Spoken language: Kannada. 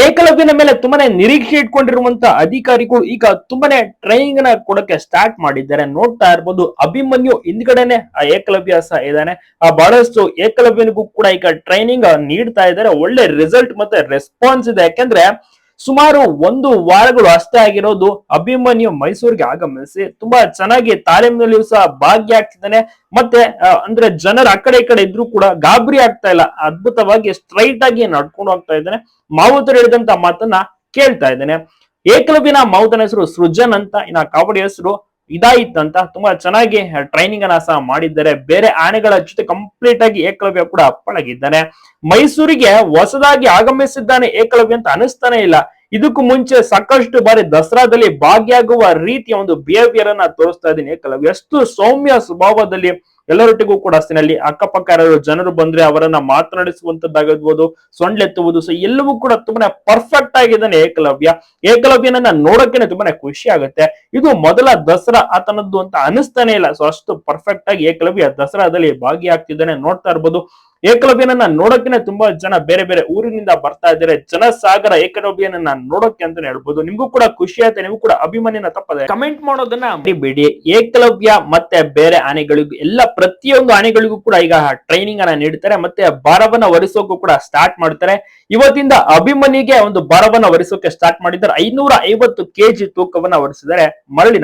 ಏಕಲವ್ಯನ ಮೇಲೆ ತುಂಬಾನೇ ನಿರೀಕ್ಷೆ ಇಟ್ಕೊಂಡಿರುವಂತ ಅಧಿಕಾರಿಗಳು ಈಗ ತುಂಬಾನೇ ಟ್ರೈನಿಂಗ್ನ ಕೊಡಕ್ಕೆ ಸ್ಟಾರ್ಟ್ ಮಾಡಿದ್ದಾರೆ. ನೋಡ್ತಾ ಇರ್ಬೋದು, ಅಭಿಮನ್ಯು ಹಿಂದ್ಗಡೆನೆ ಆ ಏಕಲವ್ಯ ಸಹ ಇದ್ದಾನೆ. ಆ ಬಹಳಷ್ಟು ಏಕಲವ್ಯನಿಗೂ ಕೂಡ ಈಗ ಟ್ರೈನಿಂಗ್ ನೀಡ್ತಾ ಇದ್ದಾರೆ. ಒಳ್ಳೆ ರಿಸಲ್ಟ್ ಮತ್ತೆ ರೆಸ್ಪಾನ್ಸ್ ಇದೆ. ಯಾಕಂದ್ರೆ ಸುಮಾರು ಒಂದು ವಾರಗಳು ಅಷ್ಟೇ ಆಗಿರೋದು ಅಭಿಮನ್ಯು ಮೈಸೂರಿಗೆ ಆಗಮಿಸಿ ತುಂಬಾ ಚೆನ್ನಾಗಿ ತಾಲೀಮಿನಲ್ಲಿಯೂ ಸಹ ಭಾಗಿಯಾಗ್ತಿದ್ದಾನೆ. ಮತ್ತೆ ಅಂದ್ರೆ ಜನರ ಆ ಕಡೆ ಈ ಕಡೆ ಇದ್ರು ಕೂಡ ಗಾಬರಿ ಆಗ್ತಾ ಇಲ್ಲ. ಅದ್ಭುತವಾಗಿ ಸ್ಟ್ರೈಟ್ ಆಗಿ ನಡ್ಕೊಂಡು ಹೋಗ್ತಾ ಇದ್ದಾನೆ. ಮಾವುತರು ಹೇಳಿದಂತ ಮಾತನ್ನ ಕೇಳ್ತಾ ಇದ್ದಾನೆ. ಏಕಲವ್ಯನ ಮಾವುತನ ಹೆಸರು ಸೃಜನ್ ಅಂತ. ಇನ್ನ ಕಾವಡಿ ಹೆಸರು ಇದಾಯಿತ್ ಅಂತ ತುಂಬಾ ಚೆನ್ನಾಗಿ ಟ್ರೈನಿಂಗ್ ಅನ್ನ ಸಹ ಮಾಡಿದ್ದಾರೆ. ಬೇರೆ ಆನೆಗಳ ಜೊತೆ ಕಂಪ್ಲೀಟ್ ಆಗಿ ಏಕಲವ್ಯ ಕೂಡ ಪಳಗಿದ್ದಾನೆ. ಮೈಸೂರಿಗೆ ಹೊಸದಾಗಿ ಆಗಮಿಸಿದ್ದಾನೆ ಏಕಲವ್ಯ ಅಂತ ಅನಿಸ್ತಾನೆ ಇಲ್ಲ. ಇದಕ್ಕೂ ಮುಂಚೆ ಸಾಕಷ್ಟು ಬಾರಿ ದಸರಾದಲ್ಲಿ ಭಾಗಿಯಾಗುವ ರೀತಿಯ ಒಂದು ಬಿಹೇವಿಯರ್ ಅನ್ನ ತೋರಿಸ್ತಾ ಇದ್ದೀನಿ. ಏಕಲವ್ಯ ಎಷ್ಟು ಸೌಮ್ಯ ಸ್ವಭಾವದಲ್ಲಿ ಎಲ್ಲರೊಟ್ಟಿಗೂ ಕೂಡ ಅಷ್ಟಿನಲ್ಲಿ ಅಕ್ಕಪಕ್ಕ ಯಾರು ಜನರು ಬಂದ್ರೆ ಅವರನ್ನ ಮಾತನಾಡಿಸುವಂತದ್ದಾಗಿರ್ಬೋದು ಸೊಂಡ್ಲೆತ್ತುವುದು ಸೊ ಎಲ್ಲವೂ ಕೂಡ ತುಂಬಾನೇ ಪರ್ಫೆಕ್ಟ್ ಆಗಿದ್ದಾನೆ ಏಕಲವ್ಯ. ಏಕಲವ್ಯನನ್ನ ನೋಡೋಕೆನೆ ತುಂಬಾನೇ ಖುಷಿ ಆಗುತ್ತೆ. ಇದು ಮೊದಲ ದಸರಾ ಆತನದ್ದು ಅಂತ ಅನಿಸ್ತಾನೆ ಇಲ್ಲ. ಸೊ ಅಷ್ಟು ಪರ್ಫೆಕ್ಟ್ ಆಗಿ ಏಕಲವ್ಯ ದಸರಾದಲ್ಲಿ ಭಾಗಿಯಾಗ್ತಿದ್ದಾನೆ, ನೋಡ್ತಾ ಇರ್ಬೋದು. ಏಕಲವ್ಯನನ್ನ ನೋಡೋಕೆ ತುಂಬಾ ಜನ ಬೇರೆ ಬೇರೆ ಊರಿನಿಂದ ಬರ್ತಾ ಇದ್ದಾರೆ. ಜನಸಾಗರ ಏಕಲವ್ಯನನ್ನ ನೋಡೋಕೆ ಅಂತಾನೆ ಹೇಳ್ಬೋದು. ನಿಮ್ಗೂ ಕೂಡ ಖುಷಿ ಆಯ್ತು ನೀವು ಕೂಡ ಅಭಿಮಾನಿನ ತಪ್ಪದೆ. ಕಮೆಂಟ್ ಮಾಡೋದನ್ನ ಬಿಡಿ ಏಕಲವ್ಯ ಮತ್ತೆ ಬೇರೆ ಆನೆಗಳಿಗೂ, ಎಲ್ಲ ಪ್ರತಿಯೊಂದು ಆನೆಗಳಿಗೂ ಕೂಡ ಈಗ ಟ್ರೈನಿಂಗ್ ಅನ್ನ ನೀಡ್ತಾರೆ ಮತ್ತೆ ಭಾರವನ್ನ ಒರೆಸೋಕು ಕೂಡ ಸ್ಟಾರ್ಟ್ ಮಾಡ್ತಾರೆ. ಇವತ್ತಿಂದ ಅಭಿಮಾನಿಗೆ ಒಂದು ಭಾರವನ್ನ ಒರೆಸೋಕೆ ಸ್ಟಾರ್ಟ್ ಮಾಡಿದ್ದಾರೆ. ಐನೂರ ಐವತ್ತು ಕೆಜಿ ತೂಕವನ್ನ ಒರೆಸಿದರೆ ಮರಳಿನ